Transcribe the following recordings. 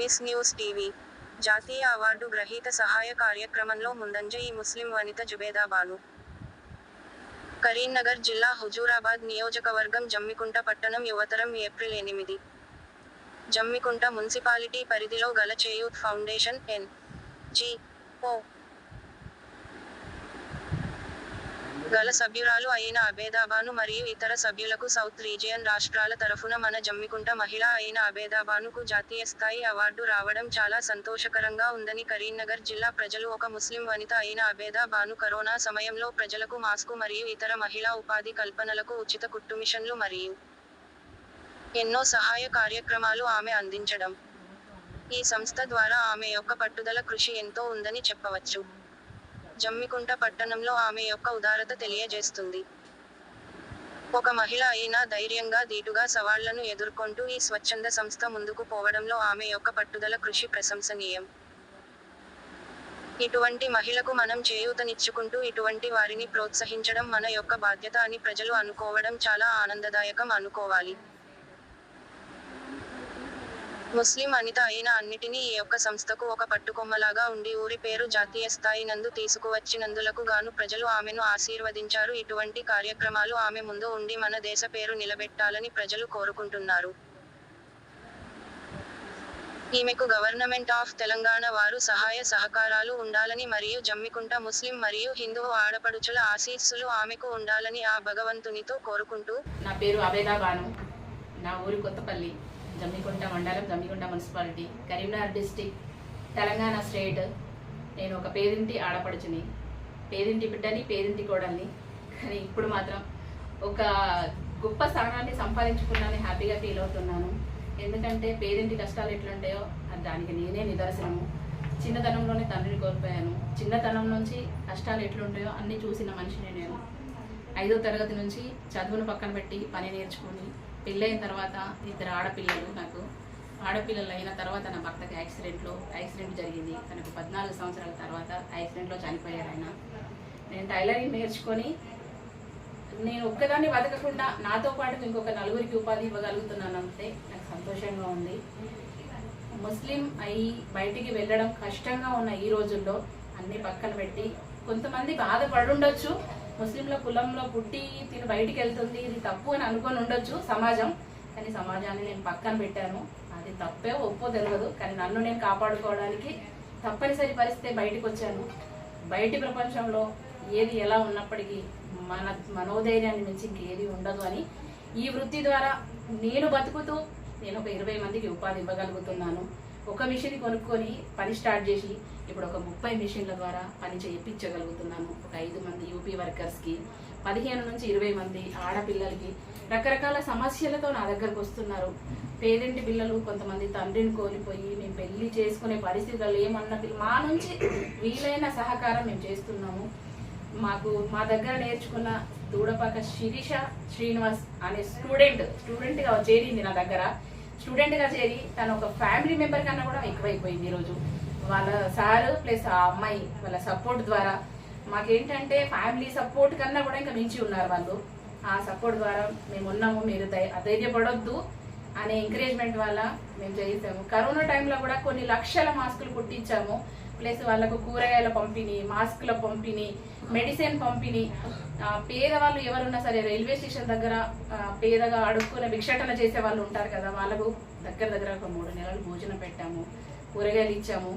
News TV. జాతీయ award గ్రహీత సహాయ కార్యక్రమంలో ముందంజ ఈ ముస్లిం వనిత జుబేదా బాను. కరీంనగర్ జిల్లా హుజూరాబాద్ నియోజకవర్గం జమ్మికుంట పట్టణం యువతరం ఏప్రిల్ ఎనిమిది. జమ్మికుంట మున్సిపాలిటీ పరిధిలో గల చేయూత్ ఫౌండేషన్ ఎన్. జి. ఓ గల సభ్యురాలు అయిన అబేదాబాను మరియు ఇతర సభ్యులకు సౌత్ రీజియన్ రాష్ట్రాల తరఫున మన జమ్మికుంట మహిళ అయిన అబేదాబానుకు జాతీయ స్థాయి అవార్డు రావడం చాలా సంతోషకరంగా ఉందని కరీంనగర్ జిల్లా ప్రజలు ఒక ముస్లిం వనిత అయిన అబేదాబాను కరోనా సమయంలో ప్రజలకు మాస్కు మరియు ఇతర మహిళా ఉపాధి కల్పనలకు ఉచిత కుట్టు మిషన్లు మరియు ఎన్నో సహాయ కార్యక్రమాలు ఆమె అందించడం. ఈ సంస్థ ద్వారా ఆమె యొక్క పట్టుదల కృషి ఎంతో ఉందని చెప్పవచ్చు. జమ్మికుంట పట్టణంలో ఆమె యొక్క ఉదారత తెలియజేస్తుంది. ఒక మహిళ అయినా ధైర్యంగా దీటుగా సవాళ్ళను ఎదుర్కొంటూ ఈ స్వచ్ఛంద సంస్థ ముందుకు పోవడంలో ఆమె యొక్క పట్టుదల కృషి ప్రశంసనీయం. ఇటువంటి మహిళకు మనం చేయూతనిచ్చుకుంటూ ఇటువంటి వారిని ప్రోత్సహించడం మన యొక్క బాధ్యత అని ప్రజలు అనుకోవడం చాలా ఆనందదాయకం అనుకోవాలి. ముస్లిం అనిత అయిన అన్నిటినీ ఈ యొక్క సంస్థకు ఒక పట్టుకొమ్మలాగా ఉండి ఊరి పేరు జాతీయ స్థాయి నందు తీసుకువచ్చినందులకు గాను ప్రజలు ఆమెను ఆశీర్వదించారు. ఇటువంటి కార్యక్రమాలు ఆమె ముందు ఉండి మన దేశ పేరు నిలబెట్టాలని ప్రజలు కోరుకుంటున్నారు. ఈమెకు గవర్నమెంట్ ఆఫ్ తెలంగాణ వారు సహాయ సహకారాలు ఉండాలని మరియు జమ్మికుంట ముస్లిం మరియు హిందూ ఆడపడుచుల ఆశీస్సులు ఆమెకు ఉండాలని ఆ భగవంతునితో కోరుకుంటూ నా పేరు అబేదా బాను. నా ఊరు కొత్తపల్లి. జమ్మికుంట మండలం Jammikunta municipality Karimnagar district Telangana state. నేను ఒక పేదింటి ఆడపడుచుని పేదింటి బిడ్డని పేదింటి కోడల్ని. కానీ ఇప్పుడు మాత్రం ఒక గొప్ప స్థానాన్ని సంపాదించుకున్నాను హ్యాపీగా ఫీల్ అవుతున్నాను. ఎందుకంటే పేదింటి కష్టాలు ఎట్లుంటాయో అది దానికి నేనే నిదర్శనము. చిన్నతనంలోనే తండ్రిని కోల్పోయాను. చిన్నతనం నుంచి కష్టాలు ఎట్లుంటాయో అన్నీ చూసిన మనిషిని నేను. ఐదో తరగతి నుంచి చదువును పక్కన పెట్టి పని నేర్చుకుని పెళ్ళైన తర్వాత ఇద్దరు ఆడపిల్లలు నాకు. ఆడపిల్లలు అయిన తర్వాత నా భర్తకి యాక్సిడెంట్లో యాక్సిడెంట్ జరిగింది. తనకు పద్నాలుగు సంవత్సరాల తర్వాత యాక్సిడెంట్లో చనిపోయారు ఆయన. నేను టైలరింగ్ నేర్చుకొని నేను ఒక్కదాన్ని బతకకుండా నాతో పాటు ఇంకొక నలుగురికి ఉపాధి ఇవ్వగలుగుతున్నాను అంటే నాకు సంతోషంగా ఉంది. ముస్లిం అయి బయటికి వెళ్ళడం కష్టంగా ఉన్న ఈ రోజుల్లో అన్ని పక్కన పెట్టి కొంతమంది బాధపడుండొచ్చు ముస్లింల కులంలో పుట్టి తిని బయటికి వెళ్తుంది. ఇది తప్పు అని అనుకొని ఉండొచ్చు సమాజం. కానీ సమాజాన్ని నేను పక్కన పెట్టాను. అది తప్పే ఒప్పో తెలియదు కానీ నన్ను నేను కాపాడుకోవడానికి తప్పనిసరి పరిస్థితి బయటికి వచ్చాను. బయటి ప్రపంచంలో ఏది ఎలా ఉన్నప్పటికీ మన మనోధైర్యాన్ని మించి ఇంకేది ఉండదు అని ఈ వృత్తి ద్వారా నేను బతుకుతూ నేను ఒక ఇరవై మందికి ఉపాధి ఇవ్వగలుగుతున్నాను. ఒక మిషన్ కొనుక్కొని పని స్టార్ట్ చేసి ఇప్పుడు ఒక ముప్పై మిషన్ల ద్వారా పని చేయించగలుగుతున్నాను. ఒక ఐదు మంది యూపీ వర్కర్స్కి పదిహేను నుంచి ఇరవై మంది ఆడపిల్లలకి రకరకాల సమస్యలతో నా దగ్గరకు వస్తున్నారు. పేరెంట్ పిల్లలు కొంతమంది తండ్రిని కోల్పోయి మేము పెళ్ళి చేసుకునే పరిస్థితులు ఏమన్న మా నుంచి వీలైన సహకారం మేము చేస్తున్నాము. మాకు మా దగ్గర నేర్చుకున్న దూడపాక శిరీష శ్రీనివాస్ అనే స్టూడెంట్ స్టూడెంట్గా చేరింది నా దగ్గర. స్టూడెంట్గా చేరి తను ఒక ఫ్యామిలీ మెంబర్ కన్నా కూడా ఎక్కువైపోయింది ఈరోజు. వాళ్ళ సార్ ప్లస్ ఆ అమ్మాయి వాళ్ళ సపోర్ట్ ద్వారా మాకేంటంటే ఫ్యామిలీ సపోర్ట్ కన్నా కూడా ఇంకా మించి ఉన్నారు వాళ్ళు. ఆ సపోర్ట్ ద్వారా మేము ఉన్నాము మీరు ధైర్యపడొద్దు అనే ఎంకరేజ్మెంట్ వల్ల మేము చేయిస్తాము. కరోనా టైంలో కూడా కొన్ని లక్షల మాస్కులు కుట్టించాము. ప్లస్ వాళ్ళకు కూరగాయల పంపిణీ మాస్కుల పంపిణీ మెడిసిన్ పంపిణీ. పేదవాళ్ళు ఎవరున్నా సరే రైల్వే స్టేషన్ దగ్గర పేదగా అడుక్కునే భిక్షటన చేసే వాళ్ళు ఉంటారు కదా వాళ్ళకు దగ్గర దగ్గర ఒక మూడు నెలలు భోజనం పెట్టాము. కూరగాయలు ఇచ్చాము.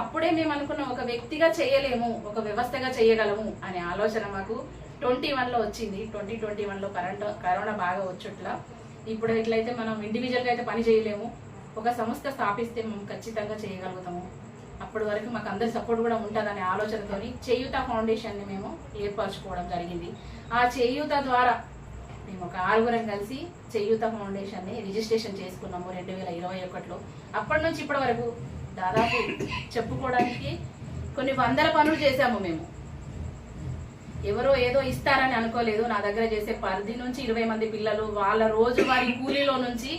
అప్పుడే మేము అనుకున్నాం ఒక వ్యక్తిగా చేయలేము ఒక వ్యవస్థగా చేయగలము అనే ఆలోచన మాకు ట్వంటీ వన్లో వచ్చింది. ట్వంటీ ట్వంటీ వన్లో కరెంట్ కరోనా బాగా వచ్చుట్లా. ఇప్పుడు ఎట్లయితే మనం ఇండివిజువల్గా అయితే పని చేయలేము ఒక సంస్థ స్థాపిస్తే మేము ఖచ్చితంగా చేయగలుగుతాము. అప్పటి వరకు మాకు అందరి సపోర్ట్ కూడా ఉంటుందనే ఆలోచనతోని చేయూత ఫౌండేషన్ని మేము ఏర్పరచుకోవడం జరిగింది. ఆ చేయూత ద్వారా మేము ఒక ఆరుగురం కలిసి చేయూత ఫౌండేషన్ని రిజిస్ట్రేషన్ చేసుకున్నాము రెండు వేల ఇరవై ఒకటిలో. అప్పటి నుంచి ఇప్పటి వరకు దాదాపు చెప్పుకోవడానికి కొన్ని వందల పనులు చేశాము మేము. ఎవరో ఏదో ఇస్తారని అనుకోలేదు. నా దగ్గర చేసే పది నుంచి ఇరవై మంది పిల్లలు వాళ్ళ రోజువారి కూలీలో నుంచి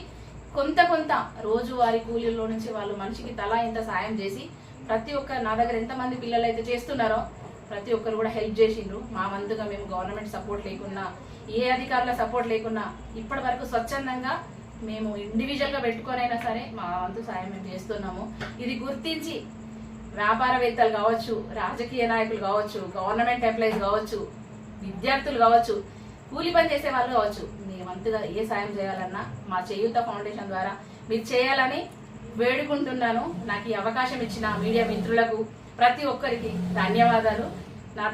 కొంత కొంత రోజువారి కూలీలో నుంచి వాళ్ళు మనిషికి తలా ఇంత సాయం చేసి ప్రతి ఒక్క నా దగ్గర ఎంతమంది పిల్లలు అయితే చేస్తున్నారో ప్రతి ఒక్కరు కూడా హెల్ప్ చేసిండ్రు. మా వంతుగా మేము గవర్నమెంట్ సపోర్ట్ లేకుండా ఏ అధికారుల సపోర్ట్ లేకున్నా ఇప్పటి వరకు స్వచ్ఛందంగా మేము ఇండివిజువల్గా పెట్టుకొనైనా సరే మా వంతు సాయం మేము చేస్తున్నాము. ఇది గుర్తించి వ్యాపారవేత్తలు కావచ్చు రాజకీయ నాయకులు కావచ్చు గవర్నమెంట్ ఎంప్లాయీస్ కావచ్చు విద్యార్థులు కావచ్చు కూలి పని చేసే వాళ్ళు కావచ్చు మీ వంతుగా ఏ సాయం చేయాలన్నా మా చేయూత ఫౌండేషన్ ద్వారా మీరు చేయాలని వేడుకుంటున్నాను. నాకు ఈ అవకాశం ఇచ్చిన మీడియా మిత్రులకు ప్రతి ఒక్కరికి ధన్యవాదాలు. నా